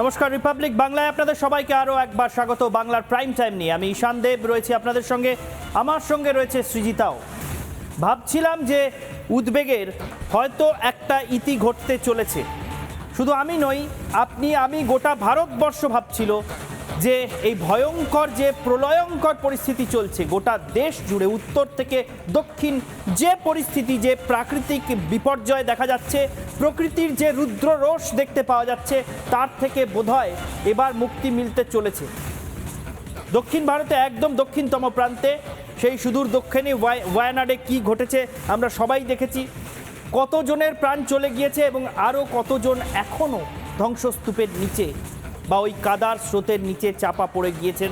নমস্কার রিপাবলিক বাংলায় আপনাদের সবাইকে আরও একবার স্বাগত। বাংলার প্রাইম টাইম নিয়ে আমি ঈশান দেব, রয়েছি আপনাদের সঙ্গে। আমার সঙ্গে রয়েছে সৃজিতাও। ভাবছিলাম যে উদ্বেগের হয়তো একটা ইতি ঘটতে চলেছে। শুধু আমি নই, আপনি, আমি গোটা ভারতবর্ষ ভাবছিল যে এই ভয়ঙ্কর, যে প্রলয়ঙ্কর পরিস্থিতি চলছে, গোটা দেশ জুড়ে উত্তর থেকে দক্ষিণ, যে পরিস্থিতি, যে প্রাকৃতিক বিপর্যয় দেখা যাচ্ছে, প্রকৃতির যে রুদ্র রোষ দেখতে পাওয়া যাচ্ছে, তার থেকে বোধহয় এবার মুক্তি মিলতে চলেছে। দক্ষিণ ভারতে একদম দক্ষিণতম প্রান্তে, সেই সুদূর দক্ষিণে ওয়ায়ানাডে কি ঘটেছে আমরা সবাই দেখেছি। কতজনের প্রাণ চলে গিয়েছে এবং আরও কতজন এখনও ধ্বংসস্তূপের নিচে বা ওই কাদার স্রোতের নিচে চাপা পড়ে গিয়েছেন।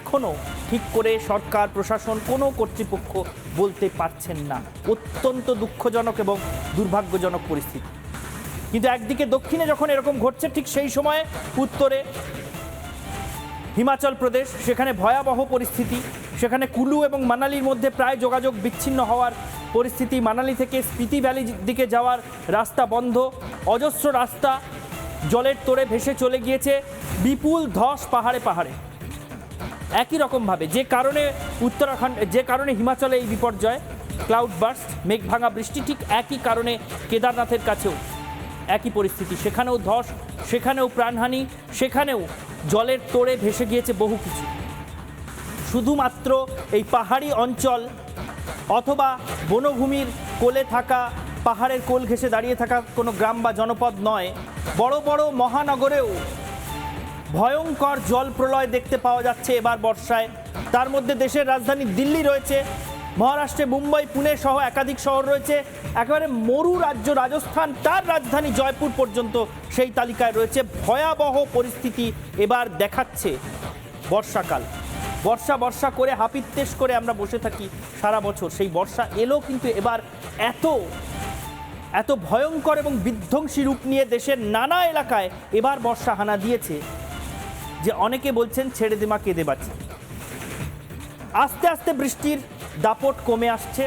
এখনও ঠিক করে সরকার, প্রশাসন কোনো কর্তৃপক্ষ বলতে পারছেন না। অত্যন্ত দুঃখজনক এবং দুর্ভাগ্যজনক পরিস্থিতি। কিন্তু একদিকে দক্ষিণে যখন এরকম ঘটছে, ঠিক সেই সময়ে উত্তরে হিমাচল প্রদেশ, সেখানে ভয়াবহ পরিস্থিতি, সেখানে কুলু এবং মানালির মধ্যে প্রায় যোগাযোগ বিচ্ছিন্ন হওয়ার পরিস্থিতি, মানালি থেকে স্পিতি ভ্যালি দিকে যাওয়ার রাস্তা বন্ধ, অজস্র রাস্তা জলের তোড়ে ভেসে চলে গিয়েছে বিপুল ধস পাহাড়ে পাহাড়ে। একই রকমভাবে যে কারণে উত্তরাখণ্ড, যে কারণে হিমাচলে এই বিপর্যয় ক্লাউড বার্স্ট মেঘ ভাঙা বৃষ্টি ঠিক একই কারণে কেদারনাথের কাছেও একই পরিস্থিতি। সেখানেও ধস, সেখানেও প্রাণহানি, সেখানেও জলের তোড়ে ভেসে গিয়েছে বহু কিছু। শুধুমাত্র এই পাহাড়ি অঞ্চল অথবা বনভূমির কোলে থাকা পাহাড়ের কোল ঘেঁষে দাঁড়িয়ে থাকা কোনো গ্রাম বা জনপদ নয়, বড় বড় মহানগরেও ভয়ঙ্কর জল প্রলয় দেখতে পাওয়া যাচ্ছে এবার বর্ষায়। তার মধ্যে দেশের রাজধানী দিল্লি রয়েছে, মহারাষ্ট্রে মুম্বাই, পুনে সহ একাধিক শহর রয়েছে। একেবারে মরু রাজ্য রাজস্থান, তার রাজধানী জয়পুর পর্যন্ত সেই তালিকায় রয়েছে। ভয়াবহ পরিস্থিতি এবার দেখাচ্ছে বর্ষাকাল। বর্ষা বর্ষা করে হাপিত্তেশ করে আমরা বসে থাকি সারা বছর। সেই বর্ষা এলো কিন্তু এবার এত এত ভয়ঙ্কর এবং বিধ্বংসী রূপ নিয়ে দেশের নানা এলাকায় এবার বর্ষা হানা দিয়েছে, যে অনেকে বলছেন ছেড়ে দেমা কেঁদে বাঁচি। আস্তে আস্তে বৃষ্টির দাপট কমে আসছে।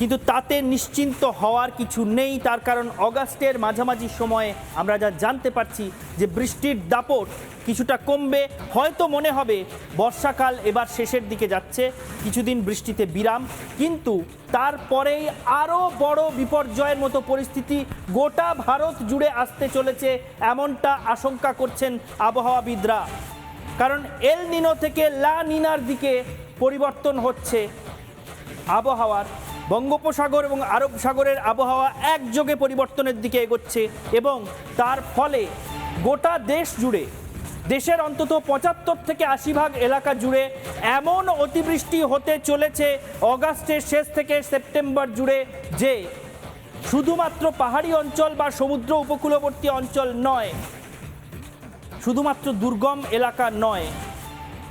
কিন্তু তাতে নিশ্চিন্ত হওয়ার কিছু নেই। তার কারণ অগাস্টের মাঝামাঝি সময়ে আমরা যা জানতে পারছি যে বৃষ্টির দাপট কিছুটা কমবে। হয়তো মনে হবে বর্ষাকাল এবার শেষের দিকে যাচ্ছে, কিছুদিন বৃষ্টিতে বিরাম। কিন্তু তারপরেই আরও বড় বিপর্যয়ের মতো পরিস্থিতি গোটা ভারত জুড়ে আসতে চলেছে এমনটা আশঙ্কা করছেন আবহাওয়াবিদরা। কারণ এল নিনো থেকে লা নিনার দিকে পরিবর্তন হচ্ছে আবহাওয়ার বঙ্গোপসাগর এবং আরব সাগরের আবহাওয়া একযোগে পরিবর্তনের দিকে এগোচ্ছে এবং তার ফলে গোটা দেশ জুড়ে, দেশের অন্তত পঁচাত্তর থেকে আশি ভাগ এলাকা জুড়ে এমন অতিবৃষ্টি হতে চলেছে অগাস্টের শেষ থেকে সেপ্টেম্বর জুড়ে যে শুধুমাত্র পাহাড়ি অঞ্চল বা সমুদ্র উপকূলবর্তী অঞ্চল নয়, শুধুমাত্র দুর্গম এলাকা নয়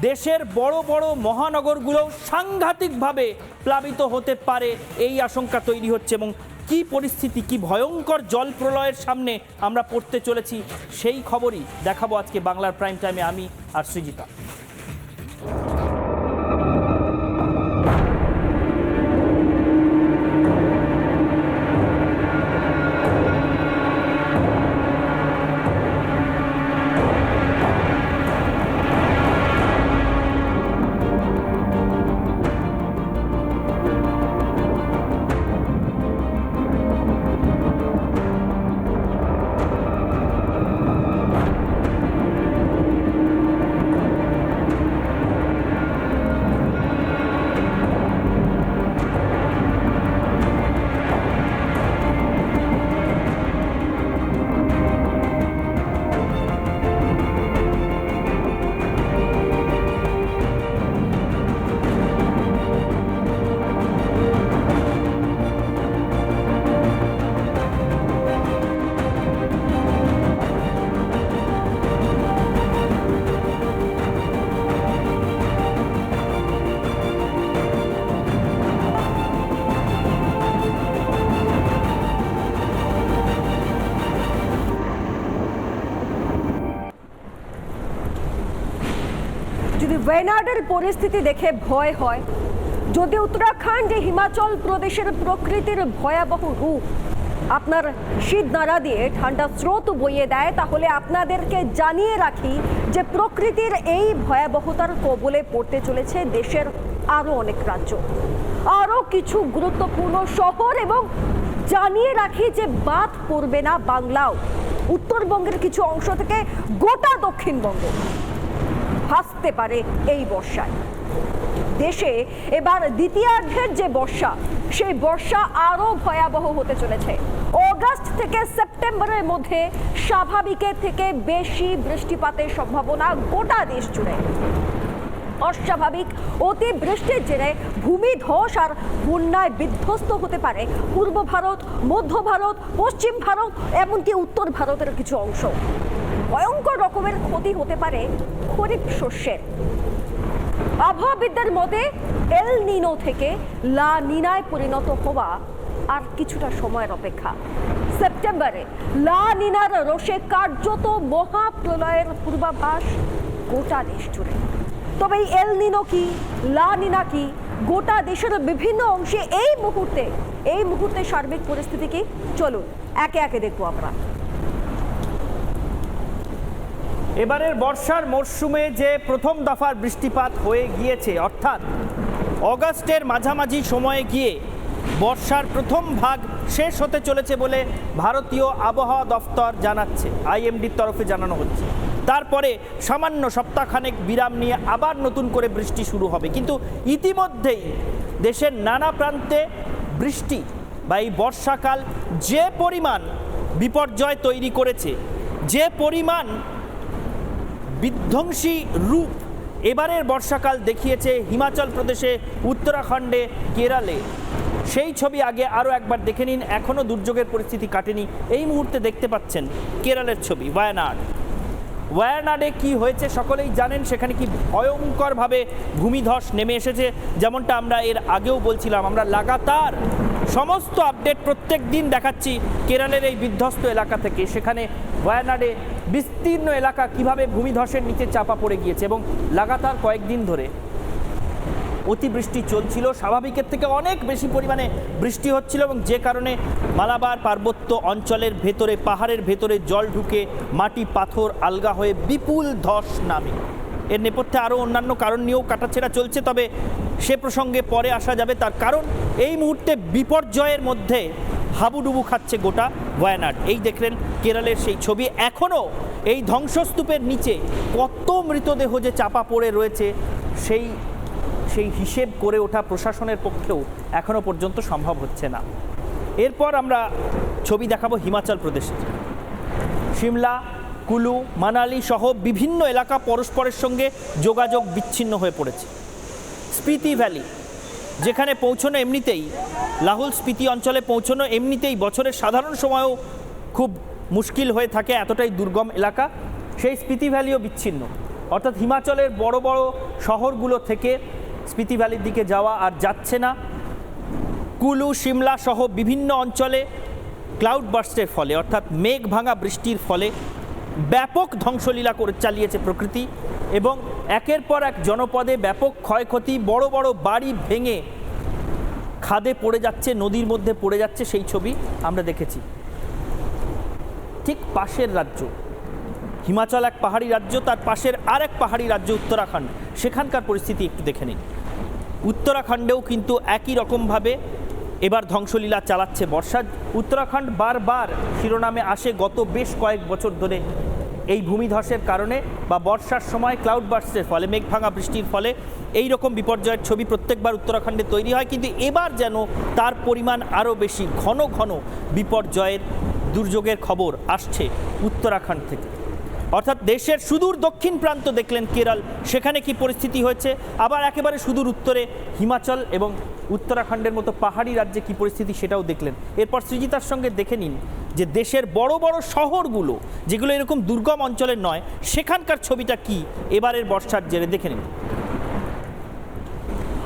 দেশের বড় বড় মহানগরগুলো সাংঘাতিকভাবে প্লাবিত হতে পারে এই আশঙ্কা তৈরি হচ্ছে এবং কি পরিস্থিতি, কি ভয়ঙ্কর জল প্রলয়ের সামনে আমরা পড়তে চলেছি সেই খবরই দেখাবো আজকে বাংলার প্রাইম টাইমে আমি আর সৃজিতা। ওয়েনার্ডের পরিস্থিতি দেখে ভয় হয়। যদি উত্তরাখণ্ড হিমাচল প্রদেশের প্রকৃতির ভয়াবহ রূপ, আপনার শীত নাড়া দিয়ে ঠান্ডা স্রোত বইয়ে দেয়, তাহলে আপনাদেরকে জানিয়ে রাখি যে প্রকৃতির এই ভয়াবহতার কবলে পড়তে চলেছে দেশের আরও অনেক রাজ্য। আরও কিছু গুরুত্বপূর্ণ শহর এবং জানিয়ে রাখি যে বাদ পড়বে না বাংলাও। উত্তরবঙ্গের কিছু অংশ থেকে গোটা দক্ষিণবঙ্গ। ভাসতে পারে এই বর্ষায়। দেশে এবার দ্বিতীয়ার্ধের যে বর্ষা, সেই বর্ষা আরও ভয়াবহ হতে চলেছে। অগাস্ট থেকে সেপ্টেম্বরের মধ্যে স্বাভাবিকের থেকে বেশি বৃষ্টিপাতের সম্ভাবনা গোটা দেশ জুড়ে। অস্বাভাবিক অতি বৃষ্টির জেরে ভূমিধস আর বন্যায় বিধ্বস্ত হতে পারে পূর্ব ভারত, মধ্য ভারত, পশ্চিম ভারত, এমনকি উত্তর ভারতের কিছু অংশ। ভয়ঙ্কর রকমের ক্ষতি হতে পারে খরিফ শস্যের। আবহাওয়াবিদদের মতে এল নিনো থেকে লা নিনায় পরিণত হওয়া আর কিছুটা সময়ের অপেক্ষা। সেপ্টেম্বরে লা নিনার রোষে কার্যত মহাপ্রলয়ের পূর্বাভাস গোটা দেশ জুড়ে। তবে এই এল নিনো কি, লা নিনা কি, গোটা দেশের বিভিন্ন অংশে এই মুহূর্তে এই মুহূর্তে সার্বিক পরিস্থিতি কি? চলুন, একে একে দেখব আমরা। এবারের বর্ষার মরশুমে যে প্রথম দফার বৃষ্টিপাত হয়ে গিয়েছে, অর্থাৎ অগাস্টের মাঝামাঝি সময়ে গিয়ে বর্ষার প্রথম ভাগ শেষ হতে চলেছে বলে ভারতীয় আবহাওয়া দফতর জানাচ্ছে, আইএমডির তরফে জানানো হচ্ছে। তারপরে সামান্য সপ্তাহখানেক বিরাম নিয়ে আবার নতুন করে বৃষ্টি শুরু হবে। কিন্তু ইতিমধ্যেই দেশের নানা প্রান্তে বৃষ্টি বা এই বর্ষাকাল যে পরিমাণ বিপর্যয় তৈরি করেছে, যে পরিমাণ বিধ্বংসী রূপ। এবারের বর্ষাকাল দেখিয়েছে হিমাচল প্রদেশে, উত্তরাখণ্ডে, কেরালে। সেই ছবি আগে আরও একবার দেখে নিন। এখনও দুর্যোগের পরিস্থিতি কাটেনি। এই মুহূর্তে দেখতে পাচ্ছেন কেরালের ছবি, ওয়ায়ানাড। ওয়ায়ানাডে কি হয়েছে সকলেই জানেন। সেখানে কি ভয়ঙ্করভাবে ভূমিধস নেমে এসেছে, যেমনটা আমরা এর আগেও বলছিলাম। আমরা লাগাতার সমস্ত আপডেট প্রত্যেক দিন দেখাচ্ছি কেরালের এই বিধ্বস্ত এলাকা থেকে। সেখানে ওয়ায়ানাডে বিস্তীর্ণ এলাকা কীভাবে ভূমিধসের নিচে চাপা পড়ে গিয়েছে এবং লাগাতার কয়েকদিন ধরে অতিবৃষ্টি চলছিল স্বাভাবিকের থেকে অনেক বেশি পরিমাণে বৃষ্টি হচ্ছিল এবং যে কারণে মালাবার পার্বত্য অঞ্চলের ভেতরে, পাহাড়ের ভেতরে জল ঢুকে মাটি, পাথর, আলগা হয়ে বিপুল ধস নামে। এর নেপথ্যে আরও অন্যান্য কারণ নিয়েও কাটাছেড়া চলছে, তবে সে প্রসঙ্গে পরে আসা যাবে। তার কারণ, এই মুহূর্তে বিপর্যয়ের মধ্যে হাবুডুবু খাচ্ছে গোটা ওয়ানাড এই দেখলেন কেরলের সেই ছবি। এখনও এই ধ্বংসস্তূপের নিচে কত মৃতদেহ যে চাপা পড়ে রয়েছে, সেই সেই হিসেব করে ওঠা প্রশাসনের পক্ষেও এখনও পর্যন্ত সম্ভব হচ্ছে না। এরপর আমরা ছবি দেখাবো হিমাচল প্রদেশের। সিমলা, কুলু, মানালি সহ বিভিন্ন এলাকা পরস্পরের সঙ্গে যোগাযোগ বিচ্ছিন্ন হয়ে পড়েছে। স্পিতি ভ্যালি যেখানে পৌঁছনো এমনিতেই, লাহুল স্পিতি অঞ্চলে পৌঁছনো এমনিতেই বছরের সাধারণ সময়েও খুব মুশকিল হয়ে থাকে এতটাই দুর্গম এলাকা। সেই স্পিতি ভ্যালিও বিচ্ছিন্ন। অর্থাৎ হিমাচলের বড় বড় শহরগুলো থেকে স্পিতি ভ্যালির দিকে যাওয়া আর যাচ্ছে না। কুলু, সিমলা সহ বিভিন্ন অঞ্চলে ক্লাউড বার্স্টের ফলে, অর্থাৎ মেঘ ভাঙা বৃষ্টির ফলে ব্যাপক ধ্বংসলীলা করে চালিয়েছে প্রকৃতি। এবং একের পর এক জনপদে ব্যাপক ক্ষয়ক্ষতি, বড় বড় বাড়ি ভেঙে খাদে পড়ে যাচ্ছে, নদীর মধ্যে পড়ে যাচ্ছে সেই ছবি আমরা দেখেছি। ঠিক পাশের রাজ্য, হিমাচল এক পাহাড়ি রাজ্য, তার পাশের আর এক পাহাড়ি রাজ্য উত্তরাখণ্ড। সেখানকার পরিস্থিতি একটু দেখে নিন। উত্তরাখণ্ডেও কিন্তু একই রকমভাবে এবার ধ্বংসলীলা চালাচ্ছে বর্ষা। উত্তরাখণ্ড বারবার শিরোনামে আসে গত বেশ কয়েক বছর ধরে। এই ভূমিধসের কারণে বা বর্ষার সময় ক্লাউড বার্সের ফলে মেঘ ভাঙা বৃষ্টির ফলে এই রকম বিপর্যয়ের ছবি প্রত্যেকবার উত্তরাখণ্ডে তৈরি হয়। কিন্তু এবার যেন তার পরিমাণ আরও বেশি, ঘন ঘন বিপর্যয়ের দুর্যোগের খবর আসছে উত্তরাখণ্ড থেকে। অর্থাৎ দেশের সুদূর দক্ষিণ প্রান্ত দেখলেন কেরল। সেখানে কি পরিস্থিতি হয়েছে? আবার একেবারে সুদূর উত্তরে হিমাচল এবং উত্তরাখণ্ডের মতো পাহাড়ি রাজ্যে কি পরিস্থিতি সেটাও দেখলেন। এরপর সৃজিতার সঙ্গে দেখে নিন যে দেশের বড় বড় শহরগুলো, যেগুলো এরকম দুর্গম অঞ্চলের নয়, সেখানকার ছবিটা কি? এবারের বর্ষার জেরে দেখে নিন।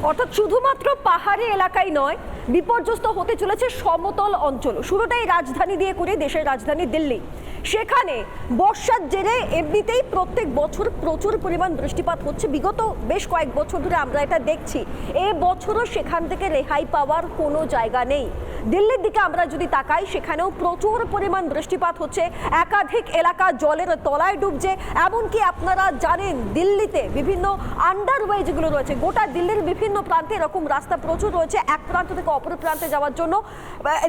অর্থাৎ শুধুমাত্র পাহাড়ি এলাকায় নয় বিপর্যস্ত হতে চলেছে সমতল অঞ্চল। শুরুটাই রাজধানী দিয়ে করে, দেশের রাজধানী দিল্লি। সেখানে বর্ষার জেরে এমনিতেই প্রত্যেক বছর প্রচুর পরিমাণ বৃষ্টিপাত হচ্ছে। বিগত বেশ কয়েক বছর ধরে আমরা এটা দেখছি। এ বছরও সেখান থেকে রেহাই পাওয়ার কোনো জায়গা নেই। দিল্লির দিকে আমরা যদি তাকাই, সেখানেও প্রচুর পরিমাণ বৃষ্টিপাত হচ্ছে। একাধিক এলাকা জলের তলায় ডুবছে। এমনকি আপনারা জানেন, দিল্লিতে বিভিন্ন আন্ডারওয়ে যেগুলো রয়েছে। গোটা দিল্লির বিভিন্ন প্রান্তে এরকম রাস্তা প্রচুর রয়েছে। এক প্রান্ত থেকে অপর প্রান্তে যাওয়ার জন্য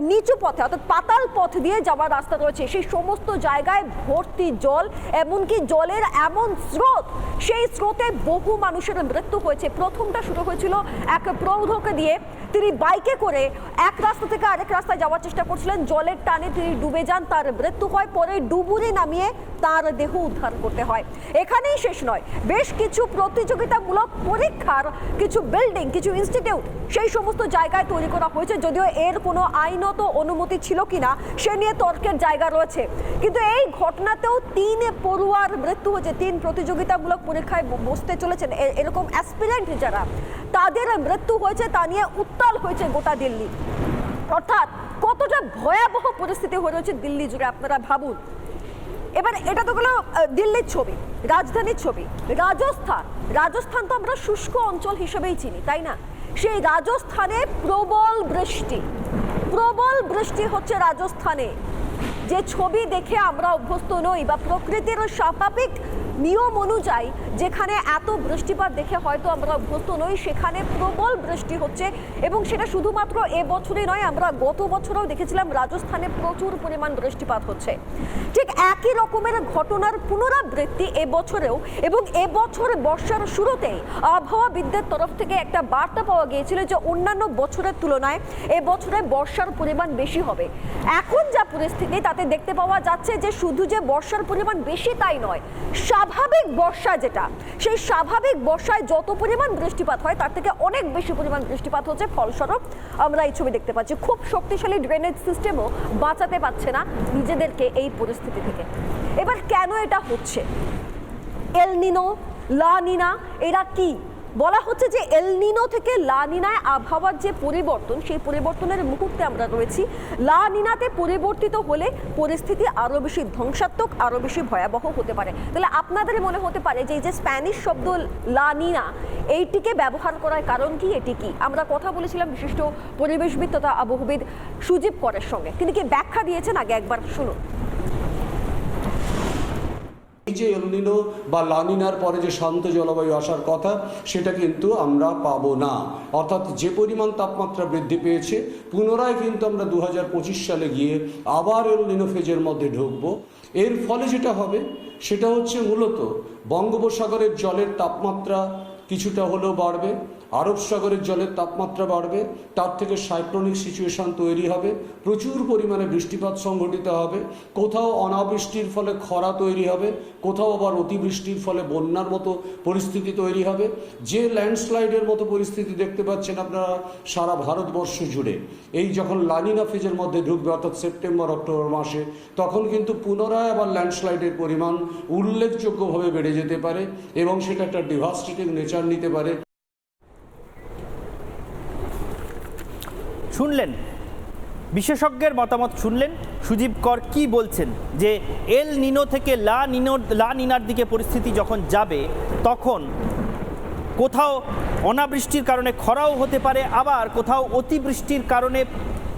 নিচু পথে, অর্থাৎ পাতাল পথ দিয়ে যাওয়ার রাস্তা রয়েছে। সেই সমস্ত জায়গায় ভর্তি জল, এমনকি জলের এমন স্রোত, সেই স্রোতে বহু মানুষের মৃত্যু হয়েছে। প্রথমটা শুরু হয়েছিল এক প্রৌঢ়কে দিয়ে। তিনি বাইকে করে এক রাস্তা থেকে আরেক রাস্তায় যাওয়ার চেষ্টা করছিলেন। জলের টানে তিনি ডুবে যান, তার মৃত্যু হয়, পরে ডুবুরি নামিয়ে তার দেহ উদ্ধার করতে হয়। এখানেই শেষ নয়। বেশ কিছু প্রতিযোগিতামূলক পরীক্ষার, কিছু বিল্ডিং কিছু ইনস্টিটিউট সেই সমস্ত জায়গায় তৈরি করা হয়েছে, যদিও এর কোনো আইনত অনুমতি ছিল কিনা, সে নিয়ে তর্কের জায়গা রয়েছে। কিন্তু এই ঘটনাতেও তিন পড়ুয়ার মৃত্যু হয়েছে, তিন প্রতিযোগিতামূলক পরীক্ষায় বসতে চলেছেন এরকম অ্যাসপিরেন্ট যারা, তাদের মৃত্যু হয়েছে, তা নিয়ে উত্তাল হয়েছে গোটা দিল্লি। অর্থাৎ কতটা ভয়াবহ পরিস্থিতি হয়ে রয়েছে দিল্লি জুড়ে, আপনারা ভাবুন। এবার এটা তো গেলো দিল্লির ছবি, রাজধানীর ছবি, রাজস্থান। রাজস্থান তো আমরা শুষ্ক অঞ্চল হিসেবেই চিনি, তাই না? সেই রাজস্থানে প্রবল বৃষ্টি। প্রবল বৃষ্টি হচ্ছে রাজস্থানে। যে ছবি দেখে আমরা অভ্যস্ত নই বা প্রকৃতির স্বাভাবিক নিয়ম অনুযায়ী যেখানে এত বৃষ্টিপাত দেখে হয়তো আমরা অভ্যস্ত নই, সেখানে প্রবল বৃষ্টি হচ্ছে এবং সেটা শুধুমাত্র এ বছরই নয়, আমরা গত বছরেও দেখেছিলাম রাজস্থানে প্রচুর পরিমাণ বৃষ্টিপাত হচ্ছে। ঠিক একই রকমের ঘটনার পুনরাবৃত্তি এ বছরেও এবং এ বছর বর্ষার শুরুতেই আবহাওয়াবিদদের তরফ থেকে একটা বার্তা পাওয়া গিয়েছিল যে অন্যান্য বছরের তুলনায় এ বছরে বর্ষার পরিমাণ বেশি হবে। এখন যা পরিস্থিতি, তাতে দেখতে পাওয়া যাচ্ছে যে শুধু যে বর্ষার পরিমাণ বেশি তাই নয় স্বাভাবিক বর্ষা যেটা, সেই স্বাভাবিক বর্ষায় যত পরিমাণ বৃষ্টিপাত হয়, তার থেকে অনেক বেশি পরিমাণ বৃষ্টিপাত হচ্ছে। ফলস্বরূপ, আমরা এই ছবি দেখতে পাচ্ছি। খুব শক্তিশালী ড্রেনেজ সিস্টেমও বাঁচাতে পারছে না নিজেদেরকে এই পরিস্থিতি থেকে। এবার কেন এটা হচ্ছে? এল নিনো, লা নিনা, এরা কি? বলা হচ্ছে যে এলনিনো থেকে লা নিনায় আবহাওয়ার যে পরিবর্তন, সেই পরিবর্তনের মুহূর্তে আমরা রয়েছি। লা নিনাতে পরিবর্তিত হলে পরিস্থিতি আরও বেশি ধ্বংসাত্মক আরও বেশি ভয়াবহ হতে পারে। তাহলে আপনাদের মনে হতে পারে যে এই যে স্প্যানিশ শব্দ লা নিনা, এইটিকে ব্যবহার করার কারণ কি, এটি কি? আমরা কথা বলেছিলাম বিশিষ্ট পরিবেশবিদ তথা আবহবিদ সুজীব করের সঙ্গে। তিনি কি ব্যাখ্যা দিয়েছেন? আগে একবার শুনুন। এই যে এলনিনো বা লানিনার পরে যে শান্ত জলবায়ু আসার কথা, সেটা কিন্তু আমরা পাবো না। অর্থাৎ যে পরিমাণ তাপমাত্রা বৃদ্ধি পেয়েছে, পুনরায় কিন্তু আমরা দু হাজার পঁচিশ সালে গিয়ে আবার এলনিনো ফেজের মধ্যে ঢুকবো। এর ফলে যেটা হবে, সেটা হচ্ছে মূলত বঙ্গোপসাগরের জলের তাপমাত্রা কিছুটা হলেও বাড়বে। আরব সাগরের জলের তাপমাত্রা বাড়বে। তার থেকে সাইক্লোনিক সিচুয়েশন তৈরি হবে। প্রচুর পরিমাণে বৃষ্টিপাত সংঘটিত হবে। কোথাও অনাবৃষ্টির ফলে খরা তৈরি হবে। কোথাও আবার অতিবৃষ্টির ফলে বন্যার মতো পরিস্থিতি তৈরি হবে। যে ল্যান্ডস্লাইডের মতো পরিস্থিতি দেখতে পাচ্ছেন আপনারা সারা ভারতবর্ষ জুড়ে। এই যখন লানিনা ফেজের মধ্যে ঢুকবে, অর্থাৎ সেপ্টেম্বর, অক্টোবর মাসে, তখন কিন্তু পুনরায় আবার ল্যান্ডস্লাইডের পরিমাণ উল্লেখযোগ্যভাবে বেড়ে যেতে পারে এবং সেটা একটা ডিভাস্টেটিং নেচার নিতে পারে। শুনলেন? বিশেষজ্ঞের মতামত শুনলেন? সুজীব কর কি বলছেন? যে এল নিনো থেকে লা নিনো, লা নিনার দিকে পরিস্থিতি যখন যাবে, তখন কোথাও অনাবৃষ্টির কারণে খরাও হতে পারে, আবার কোথাও অতিবৃষ্টির কারণে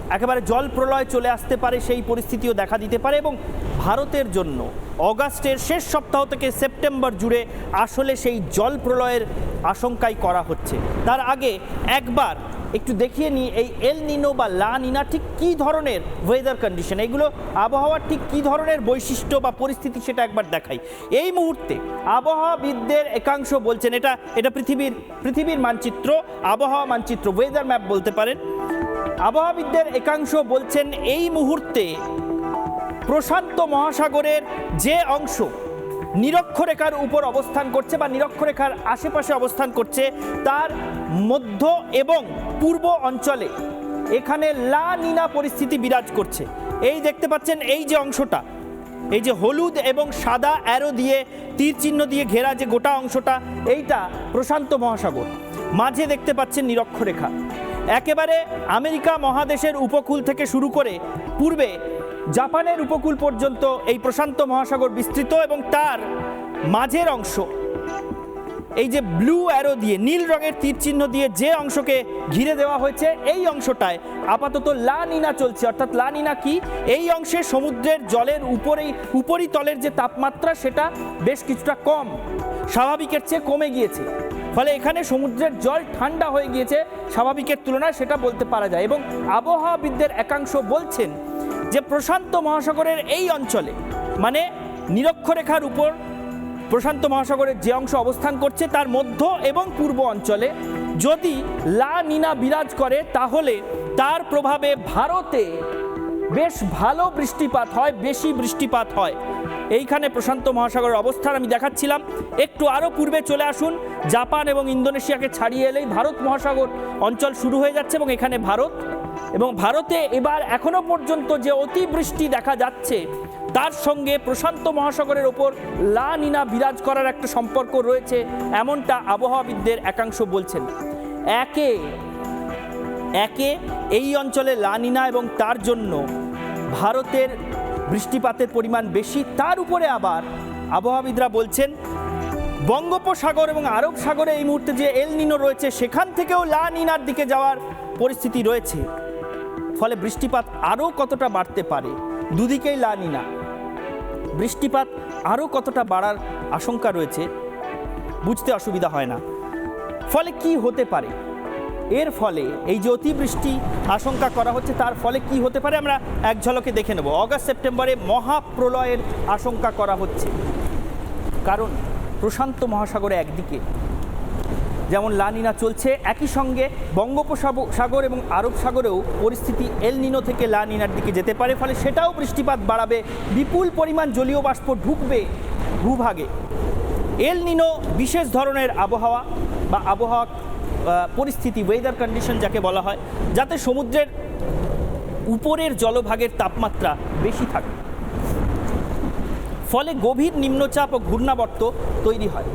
একেবারে জল প্রলয় চলে আসতে পারে, সেই পরিস্থিতিও দেখা দিতে পারে এবং ভারতের জন্য অগাস্টের শেষ সপ্তাহ থেকে সেপ্টেম্বর জুড়ে আসলে সেই জল প্রলয়ের আশঙ্কাই করা হচ্ছে। তার আগে একবার একটু দেখিয়ে নিই এই এল নিনো বা লা নিনা ঠিক কী ধরনের ওয়েদার কন্ডিশন এগুলো আবহাওয়ার ঠিক কী ধরনের বৈশিষ্ট্য বা পরিস্থিতি সেটা একবার দেখাই। এই মুহূর্তে আবহাওয়াবিদদের একাংশ বলছেন, এটা এটা পৃথিবীর পৃথিবীর মানচিত্র, আবহাওয়া মানচিত্র ওয়েদার ম্যাপ বলতে পারেন। আবহাওয়াবিদদের একাংশ বলছেন, এই মুহূর্তে প্রশান্ত মহাসাগরের যে অংশ নিরক্ষরেখার উপর অবস্থান করছে বা নিরক্ষরেখার আশেপাশে অবস্থান করছে, তার মধ্য এবং পূর্ব অঞ্চলে এখানে লা নিনা পরিস্থিতি বিরাজ করছে। এই দেখতে পাচ্ছেন এই যে অংশটা, এই যে হলুদ এবং সাদা অ্যারো দিয়ে, তীর চিহ্ন দিয়ে ঘেরা যে গোটা অংশটা, এইটা প্রশান্ত মহাসাগর। মাঝে দেখতে পাচ্ছেন নিরক্ষরেখা। একেবারে আমেরিকা মহাদেশের উপকূল থেকে শুরু করে পূর্বে জাপানের উপকূল পর্যন্ত এই প্রশান্ত মহাসাগর বিস্তৃত এবং তার মাঝের অংশ, এই যে ব্লু অ্যারো দিয়ে, নীল রঙের তীর চিহ্ন দিয়ে যে অংশকে ঘিরে দেওয়া হয়েছে, এই অংশটায় আপাতত লা নিনা চলছে। অর্থাৎ লা নিনা কি? এই অংশে সমুদ্রের জলের উপরেই, উপরিতলের যে তাপমাত্রা, সেটা বেশ কিছুটা কম। স্বাভাবিকের চেয়ে কমে গিয়েছে। ফলে এখানে সমুদ্রের জল ঠান্ডা হয়ে গিয়েছে, স্বাভাবিকের তুলনায় সেটা বলতে পারা যায়। এবং আবহাওয়াবিদদের একাংশ বলছেন যে প্রশান্ত মহাসাগরের এই অঞ্চলে মানে নিরক্ষরেখার উপর প্রশান্ত মহাসাগরের যে অংশ অবস্থান করছে, তার মধ্য এবং পূর্ব অঞ্চলে, যদি লা নিনা বিরাজ করে, তাহলে তার প্রভাবে ভারতে বেশ ভালো বৃষ্টিপাত হয়, বেশি বৃষ্টিপাত হয়। এইখানে প্রশান্ত মহাসাগরের অবস্থান আমি দেখাচ্ছিলাম। একটু আরও পূর্বে চলে আসুন, জাপান এবং ইন্দোনেশিয়াকে ছাড়িয়ে এলেই ভারত মহাসাগর অঞ্চল শুরু হয়ে যাচ্ছে এবং এখানে ভারত এবং ভারতে এবার এখনও পর্যন্ত যে অতিবৃষ্টি দেখা যাচ্ছে, তার সঙ্গে প্রশান্ত মহাসাগরের ওপর লা নিনা বিরাজ করার একটা সম্পর্ক রয়েছে, এমনটা আবহাওয়াবিদদের একাংশ বলছেন। একে একে এই অঞ্চলে লা নিনা এবং তার জন্য ভারতের বৃষ্টিপাতের পরিমাণ বেশি, তার উপরে আবার আবহাওয়াবিদরা বলছেন, বঙ্গোপসাগর এবং আরব সাগরে এই মুহূর্তে যে এল নিনো রয়েছে, সেখান থেকেও লা নিনার দিকে যাওয়ার পরিস্থিতি রয়েছে। ফলে বৃষ্টিপাত আরও কতটা বাড়তে পারে? দুদিকেই লা নিনা বৃষ্টিপাত আরও কতটা বাড়ার আশঙ্কা রয়েছে, বুঝতে অসুবিধা হয় না। ফলে কি হতে পারে? এর ফলে এই যে অতিবৃষ্টি আশঙ্কা করা হচ্ছে, তার ফলে কি হতে পারে? আমরা এক ঝলকে দেখে নেব। অগাস্ট সেপ্টেম্বরে মহাপ্রলয়ের আশঙ্কা করা হচ্ছে। কারণ প্রশান্ত মহাসাগরে একদিকে যেমন লানিনা চলছে, একই সঙ্গে বঙ্গোপসাগর সাগর এবং আরব সাগরেও পরিস্থিতি এল নিনো থেকে লানিনার দিকে যেতে পারে, ফলে সেটাও বৃষ্টিপাত বাড়াবে, বিপুল পরিমাণ জলীয় বাষ্প ঢুকবে ভূভাগে। এল নিনো বিশেষ ধরনের আবহাওয়া বা আবহাওয়া পরিস্থিতি ওয়েদার কন্ডিশন যাকে বলা হয়, যাতে সমুদ্রের উপরের জলভাগের তাপমাত্রা বেশি থাকে। ফলে গভীর নিম্নচাপ ও ঘূর্ণাবর্ত তৈরি হয়।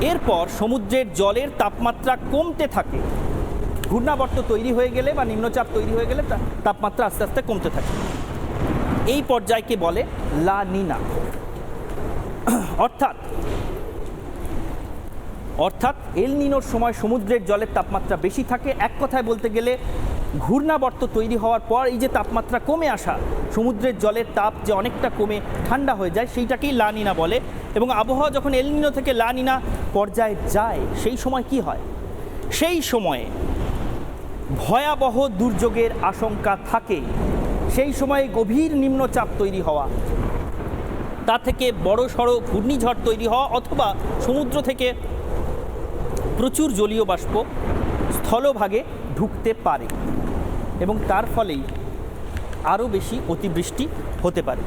এরপর সমুদ্রের জলের তাপমাত্রা কমতে থাকে। ঘূর্ণাবর্ত তৈরি হয়ে গেলে বা নিম্নচাপ তৈরি হয়ে গেলে তাপমাত্রা আস্তে আস্তে কমতে থাকে। এই পর্যায়কে বলে লা নিনা। অর্থাৎ অর্থাৎ এল নিনোর সময় সমুদ্রের জলের তাপমাত্রা বেশি থাকে। এক কথায় বলতে গেলে ঘূর্ণাবর্ত তৈরি হওয়ার পর এই যে তাপমাত্রা কমে আসা, সমুদ্রের জলের তাপ যে অনেকটা কমে ঠান্ডা হয়ে যায়, সেইটাকেই লানিনা বলে। এবং আবহাওয়া যখন এল নিনো থেকে লানিনা পর্যায়ে যায়, সেই সময় কি হয়? সেই সময়ে ভয়াবহ দুর্যোগের আশঙ্কা থাকে। সেই সময়ে গভীর নিম্নচাপ তৈরি হওয়া, তা থেকে বড় সড়ো ঘূর্ণিঝড় তৈরি হওয়া অথবা সমুদ্র থেকে প্রচুর জলীয় বাষ্প স্থলভাগে ঢুকতে পারে। এবং তার ফলেই আরও বেশি অতিবৃষ্টি হতে পারে।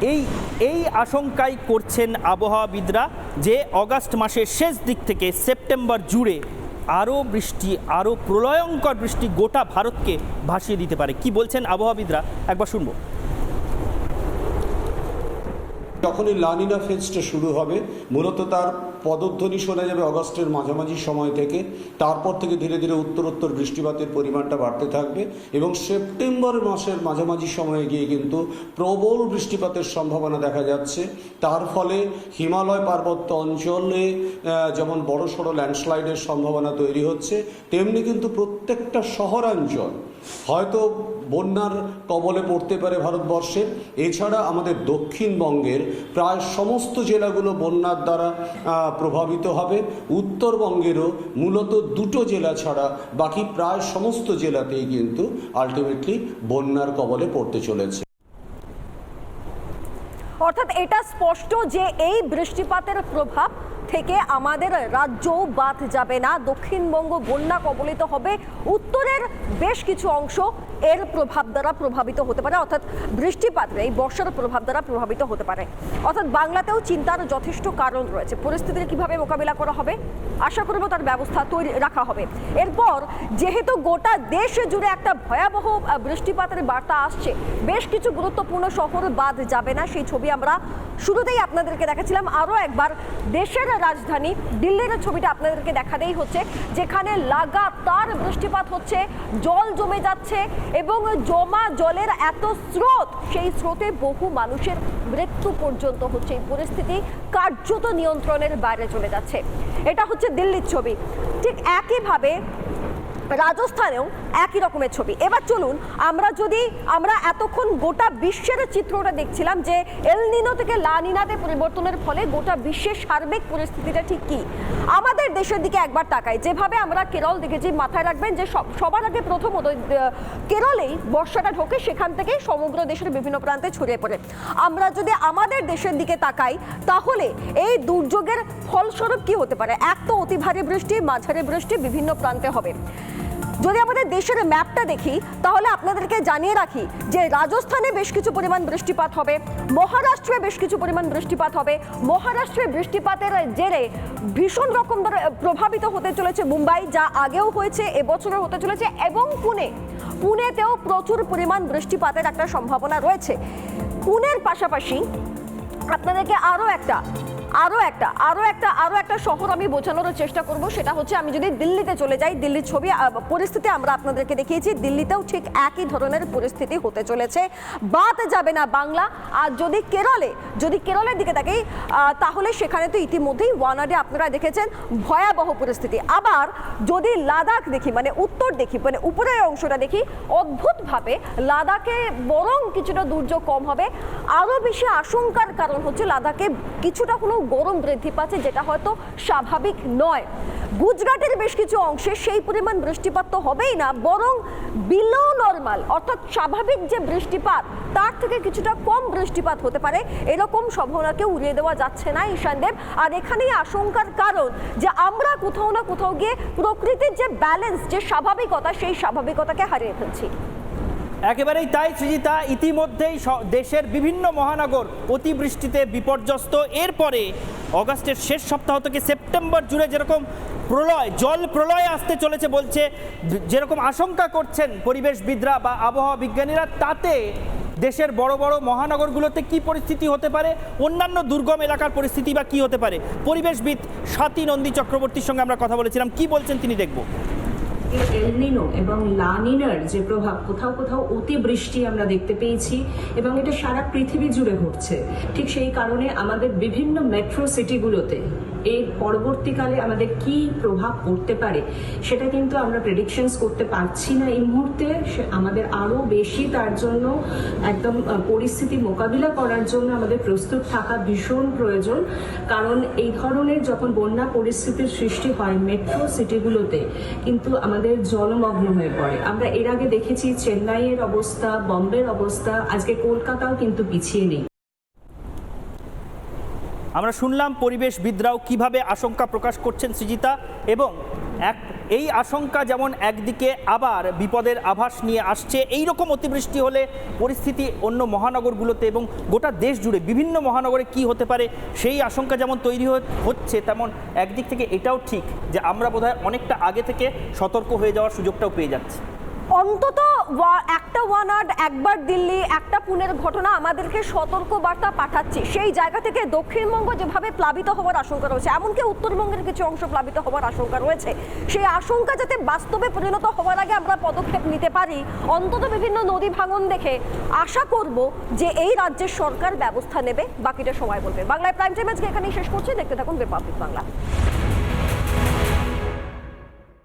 এই এই আশঙ্কাই করছেন আবহাওয়াবিদরা যে অগাস্ট মাসের শেষ দিক থেকে সেপ্টেম্বর জুড়ে আরও বৃষ্টি, আরও প্রলয়ঙ্কর বৃষ্টি গোটা ভারতকে ভাসিয়ে দিতে পারে। কি বলছেন আবহাওয়াবিদরা? একবার শুনব। যখনই লানিনা ফেজটা শুরু হবে, মূলত তার পদধ্বনি শোনা যাবে অগস্টের মাঝামাঝি সময় থেকে। তারপর থেকে ধীরে ধীরে উত্তরোত্তর বৃষ্টিপাতের পরিমাণটা বাড়তে থাকবে এবং সেপ্টেম্বর মাসের মাঝামাঝি সময়ে গিয়ে কিন্তু প্রবল বৃষ্টিপাতের সম্ভাবনা দেখা যাচ্ছে। তার ফলে হিমালয় পার্বত্য অঞ্চলে যেমন বড় সড়ো ল্যান্ডস্লাইডের সম্ভাবনা তৈরি হচ্ছে, তেমনি কিন্তু প্রত্যেকটা শহরাঞ্চল, হয়তো বন্যার কবলে পড়তে পারে ভারতবর্ষের। এছাড়া আমাদের দক্ষিণবঙ্গের প্রায় সমস্ত জেলাগুলো বন্যার দ্বারা প্রভাবিত হবে। উত্তরবঙ্গেরও মূলত দুটো জেলা ছাড়া বাকি প্রায় সমস্ত জেলাতেই কিন্তু আলটিমেটলি বন্যার কবলে পড়তে চলেছে। অর্থাৎ এটা স্পষ্ট যে এই বৃষ্টিপাতের প্রভাব থেকে আমাদের রাজ্যও বাদ যাবে না। দক্ষিণবঙ্গ বন্যা কবলিত হবে। উত্তরের বেশ কিছু অংশ এর প্রভাব দ্বারা প্রভাবিত হতে পারে, অর্থাৎ বৃষ্টিপাত এই বর্ষার প্রভাব দ্বারা প্রভাবিত হতে পারে। অর্থাৎ বাংলাতেও চিন্তার যথেষ্ট কারণ রয়েছে। পরিস্থিতির কীভাবে মোকাবিলা করা হবে? আশা করব তার ব্যবস্থা তৈরি রাখা হবে। এরপর, যেহেতু গোটা দেশ জুড়ে একটা ভয়াবহ বৃষ্টিপাতের বার্তা আসছে, বেশ কিছু গুরুত্বপূর্ণ শহর বাদ যাবে না। সেই ছবি আমরা শুরুতেই আপনাদেরকে দেখাচ্ছিলাম। আরও একবার, দেশের রাজধানী দিল্লির ছবিটা আপনাদেরকে দেখাতেই হচ্ছে, যেখানে লাগাতার বৃষ্টিপাত হচ্ছে, জল জমে যাচ্ছে এবং জমা জলের এত স্রোত, সেই স্রোতে বহু মানুষের মৃত্যু পর্যন্ত হচ্ছে এই পরিস্থিতি কার্যত নিয়ন্ত্রণের বাইরে চলে যাচ্ছে। এটা হচ্ছে দিল্লির ছবি। ঠিক একইভাবে রাজস্থানেও একই রকমের ছবি। এবার চলুন, আমরা যদি, আমরা এতক্ষণ গোটা বিশ্বের চিত্রটা দেখছিলাম যে এলনিনো থেকে লা নিনাতে পরিবর্তনের ফলে গোটা বিশ্বের সার্বিক পরিস্থিতিটা ঠিক কি? আমাদের দেশের দিকে একবার তাকাই। যেভাবে আমরা কেরল দেখেছি, মাথায় রাখবেন যে সব- সবার আগে প্রথমত কেরলেই বর্ষাটা ঢোকে সেখান থেকেই সমগ্র দেশের বিভিন্ন প্রান্তে ছড়িয়ে পড়ে। আমরা যদি আমাদের দেশের দিকে তাকাই, তাহলে এই দুর্যোগের ফলস্বরূপ কি হতে পারে? এক তো অতি ভারী বৃষ্টি, মাঝারি বৃষ্টি বিভিন্ন প্রান্তে হবে। যদি আমাদের দেশের ম্যাপটা দেখি, তাহলে আপনাদেরকে জানিয়ে রাখি যে রাজস্থানে বেশ কিছু পরিমাণ বৃষ্টিপাত হবে, মহারাষ্ট্রে বেশ কিছু পরিমাণ বৃষ্টিপাত হবে। মহারাষ্ট্রে বৃষ্টিপাতের জেরে ভীষণ রকম প্রভাবিত হতে চলেছে মুম্বাই, যা আগেও হয়েছে, এবছরও হতে চলেছে এবং পুনে। পুনেতেও প্রচুর পরিমাণ বৃষ্টিপাতের একটা সম্ভাবনা রয়েছে। পুনের পাশাপাশি আপনাদেরকে আরও একটা আরও একটা আরও একটা আরও একটা শহর আমি বোঝানোর চেষ্টা করব। সেটা হচ্ছে আমি যদি দিল্লিতে চলে যাই দিল্লির ছবি পরিস্থিতি আমরা আপনাদেরকে দেখিয়েছি। দিল্লিতেও ঠিক একই ধরনের পরিস্থিতি হতে চলেছে। বাদ যাবে না বাংলা। আর যদি কেরলে যদি কেরলের দিকে আহ, তাহলে সেখানে তো ইতিমধ্যেই ওয়ানাডে আপনারা দেখেছেন ভয়াবহ পরিস্থিতি। আবার যদি লাদাখ দেখি মানে উত্তর দেখি মানে উপরের অংশটা দেখি অদ্ভুতভাবে লাদাখে বরং কিছুটা দুর্যোগ কম হবে। আরও বেশি আশঙ্কার কারণ হচ্ছে লাদাখে কিছুটা হলেও গরম বৃদ্ধি পাচ্ছে, যেটা হয়তো স্বাভাবিক নয়। গুজরাটের বেশ কিছু অংশে সেই পরিমাণ বৃষ্টিপাত তো হবেই না, বরং বিলো নর্মাল অর্থাৎ স্বাভাবিক যে বৃষ্টিপাত, তার থেকে কিছুটা কম বৃষ্টিপাত হতে পারে, এরকম সম্ভাবনাকে উড়িয়ে দেওয়া যাচ্ছে না ঈশানদেব আর এখানেই আশঙ্কার কারণ যে আমরা কোথাও না কোথাও গিয়ে প্রকৃতির যে ব্যালেন্স যে স্বাভাবিকতা, সেই স্বাভাবিকতাকে হারিয়ে ফেলছি। একেবারেই তাই সৃজিতা ইতিমধ্যেই দেশের বিভিন্ন মহানগর অতিবৃষ্টিতে বিপর্যস্ত। এরপরে অগাস্টের শেষ সপ্তাহ থেকে সেপ্টেম্বর জুড়ে যেরকম প্রলয়, জল প্রলয় আসতে চলেছে বলছে যেরকম আশঙ্কা করছেন পরিবেশবিদরা বা আবহাওয়া বিজ্ঞানীরা, তাতে দেশের বড় বড় মহানগরগুলোতে কি পরিস্থিতি হতে পারে, অন্যান্য দুর্গম এলাকার পরিস্থিতি বা কি হতে পারে? পরিবেশবিদ স্বাতী নন্দী চক্রবর্তীর সঙ্গে আমরা কথা বলেছিলাম, কি বলছেন তিনি দেখব। এলনিনো এবং লানিনার যে প্রভাব, কোথাও কোথাও অতিবৃষ্টি আমরা দেখতে পেয়েছি এবং এটা সারা পৃথিবী জুড়ে ঘটছে। ঠিক সেই কারণে আমাদের বিভিন্ন মেট্রো সিটিগুলোতে এর পরবর্তীকালে আমাদের কি প্রভাব পড়তে পারে, সেটা কিন্তু আমরা প্রেডিকশনস করতে পারছি না। এই মুহূর্তে আমাদের আরও বেশি তার জন্য একদম পরিস্থিতি মোকাবিলা করার জন্য আমাদের প্রস্তুত থাকা ভীষণ প্রয়োজন। কারণ এই ধরনের যখন বন্যা পরিস্থিতির সৃষ্টি হয় মেট্রো সিটিগুলোতে কিন্তু আমাদের জলমগ্ন হয়ে পড়ে। আমরা এর আগে দেখেছি চেন্নাইয়ের অবস্থা, বম্বের অবস্থা, আজকে কলকাতাও কিন্তু পিছিয়ে নেই। আমরা শুনলাম পরিবেশবিদরাও কীভাবে আশঙ্কা প্রকাশ করছেন সৃজিতা এবং এক, এই আশঙ্কা যেমন একদিকে আবার বিপদের আভাস নিয়ে আসছে এই রকম অতিবৃষ্টি হলে পরিস্থিতি অন্য মহানগরগুলোতে এবং গোটা দেশ জুড়ে বিভিন্ন মহানগরে কি হতে পারে, সেই আশঙ্কা যেমন তৈরি হচ্ছে, তেমন একদিক থেকে এটাও ঠিক যে আমরা বোধহয় অনেকটা আগে থেকে সতর্ক হয়ে যাওয়ার সুযোগটাও পেয়ে যাচ্ছি। অন্তত একটা ওয়ানার্ড একবার দিল্লি, একটা পুনের ঘটনা আমাদেরকে সতর্ক বার্তা পাঠাচ্ছে। সেই জায়গা থেকে দক্ষিণবঙ্গ যেভাবে প্লাবিত হওয়ার আশঙ্কা রয়েছে, এমনকি উত্তরবঙ্গের কিছু অংশ প্লাবিত হওয়ার আশঙ্কা রয়েছে, সেই আশঙ্কা যাতে বাস্তবে পরিণত হওয়ার আগে আমরা পদক্ষেপ নিতে পারি, অন্তত বিভিন্ন নদী ভাঙন দেখে আশা করব যে এই রাজ্যের সরকার ব্যবস্থা নেবে। বাকিটা সময় বলবে। বাংলায় প্রাইম টাইম আজকে এখানেই শেষ করছি। দেখতে থাকুন রিপাবলিক বাংলা